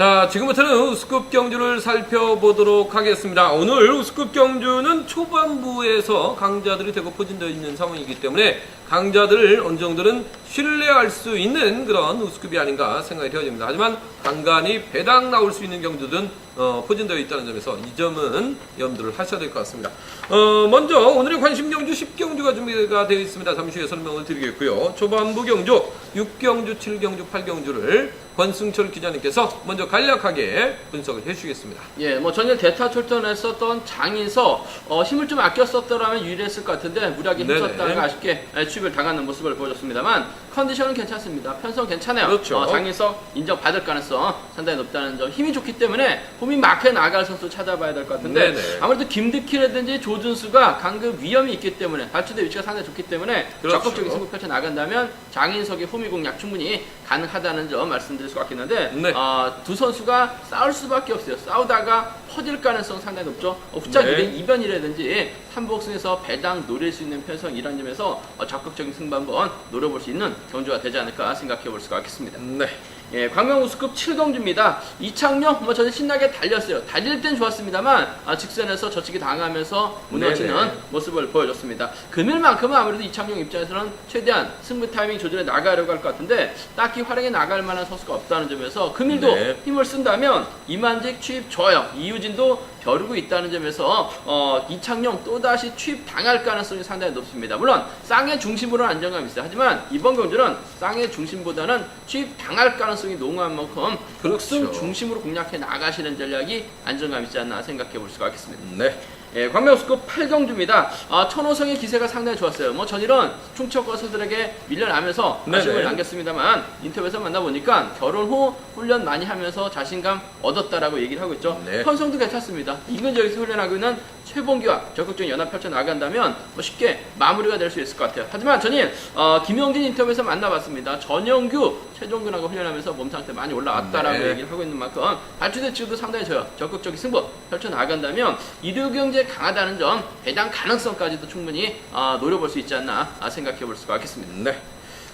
자, 지금부터는 우스급 경주를 살펴보도록 하겠습니다. 오늘 우스급 경주는 초반부에서 강자들이 대거 포진되어 있는 상황이기 때문에 강자들을 어느 정도는 신뢰할 수 있는 그런 우스급이 아닌가 생각이 되어집니다. 하지만 간간히 배당 나올 수 있는 경주들은 어, 포진되어 있다는 점에서 이 점은 염두를 하셔야 될 것 같습니다. 어, 먼저 오늘의 관심 경주 10경주가 준비가 되어 있습니다. 잠시 후에 설명을 드리겠고요. 초반부 경주 6경주, 7경주, 8경주를 권승철 기자님께서 먼저 간략하게 분석을 해주시겠습니다. 예, 뭐 전일 대타 출전했었던 장인서 어, 힘을 좀 아껴 썼더라면 유리했을 것 같은데 무리하게. 힘썼다가 아쉽게 예, 취입을 당하는 모습을 보여줬습니다만 컨디션은 괜찮습니다. 편성 괜찮아요. 그렇죠. 어, 장인서 인정받을 가능성 상당히 높다는 점. 힘이 좋기 때문에 홈이 막혀 나갈 선수 찾아봐야 될 것 같은데 네네. 아무래도 김득희라든지 조준수가 강급 위험이 있기 때문에 발주대 위치가 상당히 좋기 때문에 그렇죠. 적극적인 승부 펼쳐 나간다면 장인석의 홈이 공략 충분히 가능하다는 점 말씀드릴 수가 있겠는데 네. 아, 두 선수가 싸울 수밖에 없어요. 싸우다가 퍼질 가능성 상당히 높죠. 어, 후짝 네. 네. 이변이라든지 삼복승에서 배당 노릴 수 있는 편성 이런 점에서 어, 적극적인 승부 한번 노려볼 수 있는 경주가 되지 않을까 생각해 볼 수가 있겠습니다. 네. 예, 광명 우수급 7경주입니다. 이창용 뭐 저는 신나게 달렸어요. 달릴 땐 좋았습니다만 아, 직선에서 저치기 당하면서 무너지는 네네. 모습을 보여줬습니다. 금일만큼은 아무래도 이창용 입장에서는 최대한 승부 타이밍 조절해 나가려고 할 것 같은데 딱히 활용해 나갈 만한 선수가 없다는 점에서 금일도 네. 힘을 쓴다면 이만직 취입 좋아요. 이유진도 벼르고 있다는 점에서 어, 이창용 또다시 취입 당할 가능성이 상당히 높습니다. 물론 쌍의 중심으로는 안정감이 있어요. 하지만 이번 경주는 쌍의 중심보다는 취입 당할 가능성이 농후한 만큼 복승 그렇죠. 중심으로 공략해 나가시는 전략이 안정감 있지 않나 생각해 볼 수가 있겠습니다. 네. 예, 광명수급 8경주입니다. 아, 천호성의 기세가 상당히 좋았어요. 뭐 전일은 충청 거수들에게 밀려나면서. 아쉬움을 남겼습니다만 인터뷰에서 만나보니까 결혼 후 훈련 많이 하면서 자신감 얻었다라고 얘기를 하고 있죠. 네. 편성도 괜찮습니다. 인근 지역에서 훈련하고 있는 최봉기와 적극적인 연합 펼쳐 나간다면 뭐 쉽게 마무리가 될 수 있을 것 같아요. 하지만 전일 어, 김영진 인터뷰에서 만나봤습니다. 전영규 최종근하고 훈련하면서 몸 상태 많이 올라왔다라고 네. 얘기를 하고 있는 만큼 발주대 치고도 상당히 져요. 적극적인 승부 펼쳐 나간다면 이두 경제 강하다는 점 배당 가능성까지도 충분히 어, 노려볼 수 있지 않나 아, 생각해 볼 수가 있겠습니다. 네.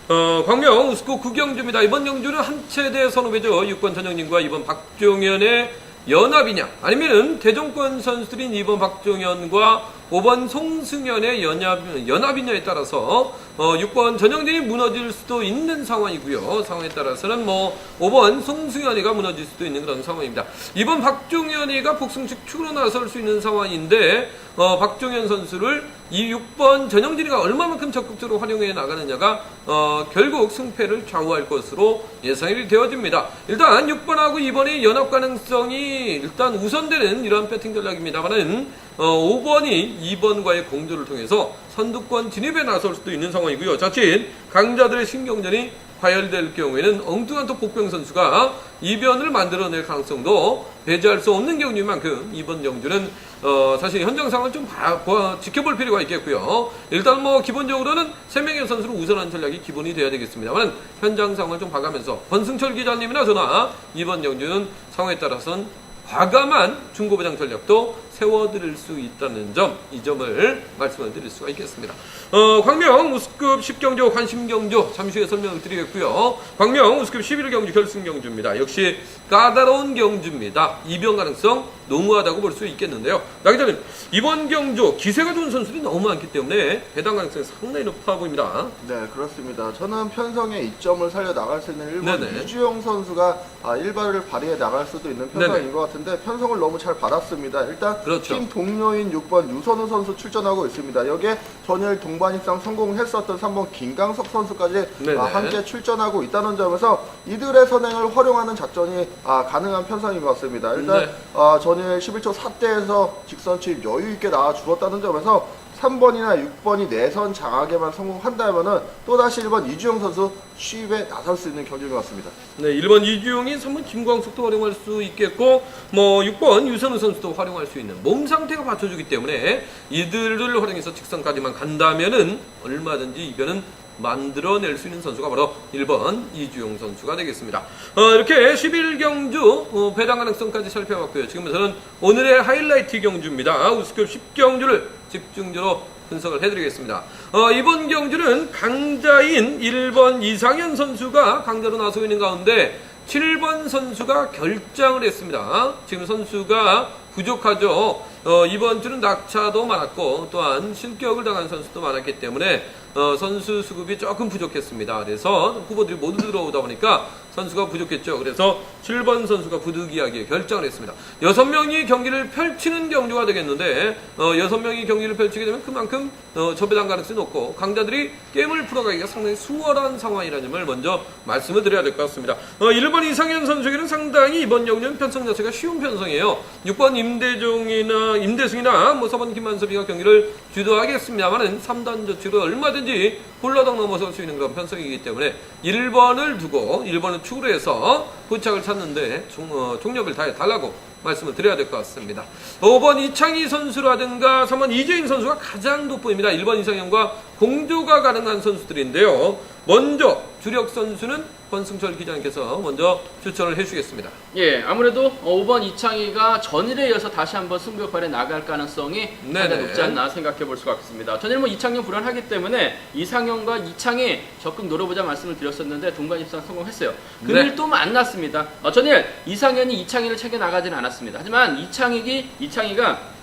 어, 광명 우스코 구경주입니다. 이번 경주는 한체대 선후배죠. 6번 전영님과 이번 박종현의 연합이냐 아니면은 대종권 선수들인 2번 박종현과 5번 송승현의 연합, 연합이냐에 따라서 어, 6번 전영진이 무너질 수도 있는 상황이고요. 상황에 따라서는 뭐 5번 송승현이가 무너질 수도 있는 그런 상황입니다. 2번 박종현이가 복승식 축으로 나설 수 있는 상황인데 어, 박종현 선수를 이 6번 전영진이가 얼마만큼 적극적으로 활용해 나가느냐가 어, 결국 승패를 좌우할 것으로 예상이 되어집니다. 일단 6번하고 2번의 연합 가능성이 일단 우선되는 이러한 배팅 전략입니다만은 어, 5번이 2번과의 공조를 통해서 선두권 진입에 나설 수도 있는 상황이고요. 자칫 강자들의 신경전이 과열될 경우에는 엉뚱한 또 복병 선수가 이변을 만들어낼 가능성도 배제할 수 없는 경우인 만큼 이번 경주는 어, 사실 현장 상황을 좀 봐- 봐- 지켜볼 필요가 있겠고요. 일단 뭐 기본적으로는 세 명의 선수를 우선하는 전략이 기본이 돼야 되겠습니다만 현장 상황을 좀 봐가면서 권승철 기자님이나 저나 이번 경주는 상황에 따라서는 과감한 중고배당 전략도 세워드릴 수 있다는 점, 이 점을 말씀을 드릴 수가 있겠습니다. 어, 광명 우스급 10경주 관심경주 잠시 후에 설명을 드리겠고요. 광명 우스급 11경주 결승경주입니다. 역시 까다로운 경주입니다. 이변 가능성 농후하다고 볼 수 있겠는데요. 나 기자님, 이번 경주 기세가 좋은 선수들이 너무 많기 때문에 배당 가능성이 상당히 높아 보입니다. 네, 그렇습니다. 저는 편성의 이점을 살려 나갈 수 있는 1번 네네. 이주영 선수가 아, 일발을 발휘해 나갈 수도 있는 편성인 네네. 것 같은데 편성을 너무 잘 받았습니다. 일단 그렇죠. 팀 동료인 6번 유선우 선수 출전하고 있습니다. 여기에 전일 동반 입상 성공했었던 3번 김강석 선수까지 네네. 아, 함께 출전하고 있다는 점에서 이들의 선행을 활용하는 작전이 아, 가능한 편성인 것 같습니다. 일단 네. 아, 전일 11초 4대에서 직선 추입 여유 있게 나와 주었다는 점에서 3번이나 6번이 내선 장악에만 성공한다면은 또다시 1번 이주영 선수 취입에 나설 수 있는 경기인 것 같습니다. 네, 1번 이주용이 3번 김광석도 활용할 수 있겠고 뭐 6번 유선우 선수도 활용할 수 있는 몸 상태가 받쳐주기 때문에 이들을 활용해서 직선까지만 간다면은 얼마든지 이변은 만들어낼 수 있는 선수가 바로 1번 이주용 선수가 되겠습니다. 어, 이렇게 11경주 어, 배당 가능성까지 살펴봤고요. 지금부터는 오늘의 하이라이트 경주입니다. 우스컵 10경주를 집중적으로 분석을 해드리겠습니다. 어, 이번 경주는 강자인 1번 이상현 선수가 강자로 나서고 있는 가운데 7번 선수가 결장을 했습니다. 지금 선수가 부족하죠. 어, 이번 주는 낙차도 많았고 또한 실격을 당한 선수도 많았기 때문에 어, 선수 수급이 조금 부족했습니다. 그래서 후보들이 모두 들어오다 보니까 선수가 부족했죠. 그래서 7번 선수가 부득이하게 결정을 했습니다. 6명이 경기를 펼치는 경주가 되겠는데 어, 6명이 경기를 펼치게 되면 그만큼 어, 저배당 가능성이 높고 강자들이 게임을 풀어가기가 상당히 수월한 상황이라는 점을 먼저 말씀을 드려야 될 것 같습니다. 어, 1번 이상현 선수에게는 상당히 이번 경기는 편성 자체가 쉬운 편성이에요. 6번 임 대종이나 임대승이나 뭐 4번 김만섭이가 경기를 주도하겠습니다만은 3단 저치로 얼마든지 홀라당 넘어설 수 있는 그런 편성이기 때문에 1번을 두고 1번을 축으로 해서 부착을 찾는데 종, 어, 총력을 다해 달라고 말씀을 드려야 될 것 같습니다. 5번 이창희 선수라든가 3번 이재인 선수가 가장 돋보입니다. 1번 이상형과 공조가 가능한 선수들인데요. 먼저 주력 선수는 권승철 기자님께서 먼저 추천을 해주시겠습니다. 예, 아무래도 5번 이창희가 전일에 이어서 다시 한번 승부 역할에 나갈 가능성이. 가장 높지 않나 생각해 볼 수가 있습니다. 전일 뭐 이창용 불안하기 때문에 이상형과 이창희 적극 노려보자 말씀을 드렸었는데 동반 입상 성공했어요. 금일 네. 또 만났습니다. 어, 전일 이상현이 이창희를 챙겨 나가지는 않았습니다. 하지만 이창희기 이창희가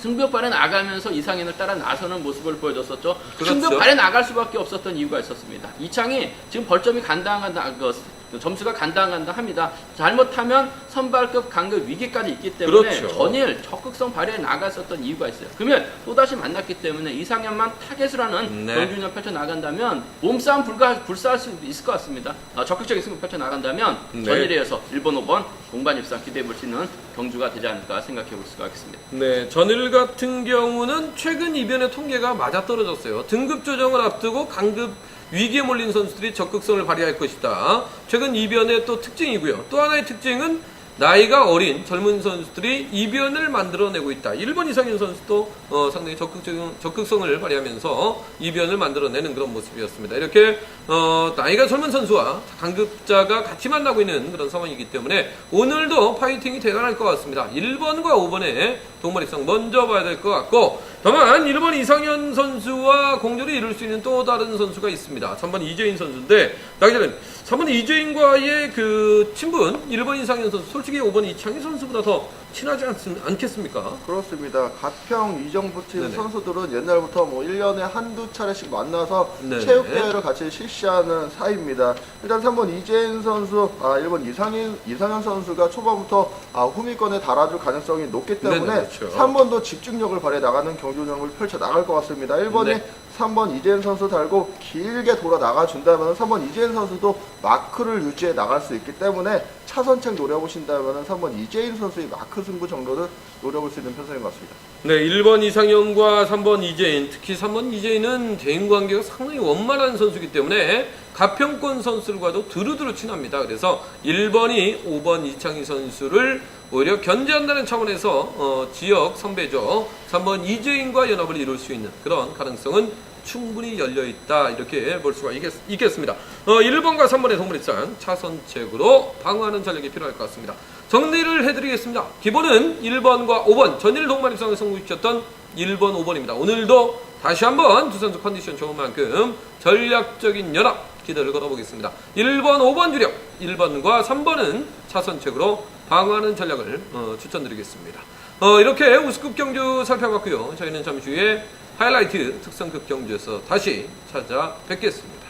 승부욕 발에 나가면서 이상현을 따라 나서는 모습을 보여줬었죠. 그렇죠. 승부욕 발에 나갈 수밖에 없었던 이유가 있었습니다. 이창이 지금 벌점이 간당간당 그, 그 점수가 간당간당 합니다. 잘못하면 선발급 강급 위기까지 있기 때문에 그렇죠. 전일 적극성 발휘에 나갔었던 이유가 있어요. 그러면 또다시 만났기 때문에 이상현만 타겟을 하는 네. 경준을 펼쳐 나간다면 몸싸움 불가 불사할 수 있을 것 같습니다. 어, 적극적인 승부 펼쳐 나간다면 네. 전일에 이어서 1번, 5번 동반 입상 기대해 볼 수 있는 경주가 되지 않을까 생각해 볼 수가 있습니다. 네, 전일 같은 경우는 최근 이변의 통계가 맞아 떨어졌어요. 등급 조정을 앞두고 강급 위기에 몰린 선수들이 적극성을 발휘할 것이다. 최근 이변의 또 특징이고요. 또 하나의 특징은 나이가 어린 젊은 선수들이 이변을 만들어내고 있다. 1번 이상현 선수도 어, 상당히 적극적인 적극성을 발휘하면서 이변을 만들어내는 그런 모습이었습니다. 이렇게 어, 나이가 젊은 선수와 강급자가 같이 만나고 있는 그런 상황이기 때문에 오늘도 파이팅이 대단할 것 같습니다. 1번과 5번에 동반 입상 먼저 봐야 될 것 같고 다만 1번 이상현 선수와 공조를 이룰 수 있는 또 다른 선수가 있습니다. 3번 이재인 선수인데 나기자님 3번 이재인과의 그 친분 1번 이상현 선수 솔직히 5번 이창희 선수보다 더 친하지 않, 않겠습니까? 그렇습니다. 가평 이정부 팀 네네. 선수들은 옛날부터 뭐 1년에 한두 차례씩 만나서 네네. 체육대회를 같이 실시하는 사이입니다. 일단 3번 이재인 선수, 아 1번 이상현, 이상현 선수가 초반부터 아, 후미권에 달아줄 가능성이 높기 때문에 네네, 그렇죠. 3번도 집중력을 발휘해 나가는 경주전을 펼쳐 나갈 것 같습니다. 1번이 네. 3번 이재인 선수 달고 길게 돌아 나가 준다면 3번 이재인 선수도 마크를 유지해 나갈 수 있기 때문에 차선책 노려보신다면 3번 이재인 선수의 마크 승부 정도를 노려볼 수 있는 편성인 것 같습니다. 네, 1번 이상현과 3번 이재인, 특히 3번 이재인은 대인 관계가 상당히 원만한 선수이기 때문에 가평권 선수들과도 두루두루 친합니다. 그래서 1번이 5번 이창희 선수를 오히려 견제한다는 차원에서 어, 지역 선배죠. 3번 이재인과 연합을 이룰 수 있는 그런 가능성은 충분히 열려 있다 이렇게 볼 수가 있겠, 있겠습니다. 어, 1번과 3번의 동물입상 차선책으로 방어하는 전략이 필요할 것 같습니다. 정리를 해드리겠습니다. 기본은 1번과 5번 전일 동반입상을 성공시켰던 1번, 5번입니다. 오늘도 다시 한번 두 선수 컨디션 좋은 만큼 전략적인 연합 기대를 걸어보겠습니다. 1번, 5번 주력, 1번과 3번은 차선책으로 방어하는 전략을 어, 추천드리겠습니다. 어, 이렇게 우스급 경주 살펴봤고요. 저희는 잠시 후에 하이라이트 특성급 경주에서 다시 찾아뵙겠습니다.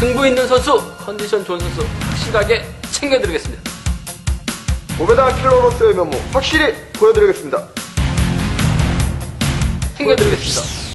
승부 있는 선수, 컨디션 좋은 선수 확실하게 챙겨드리겠습니다. 고베다 킬러로서의 면모 확실히 보여드리겠습니다. 챙겨드리겠습니다.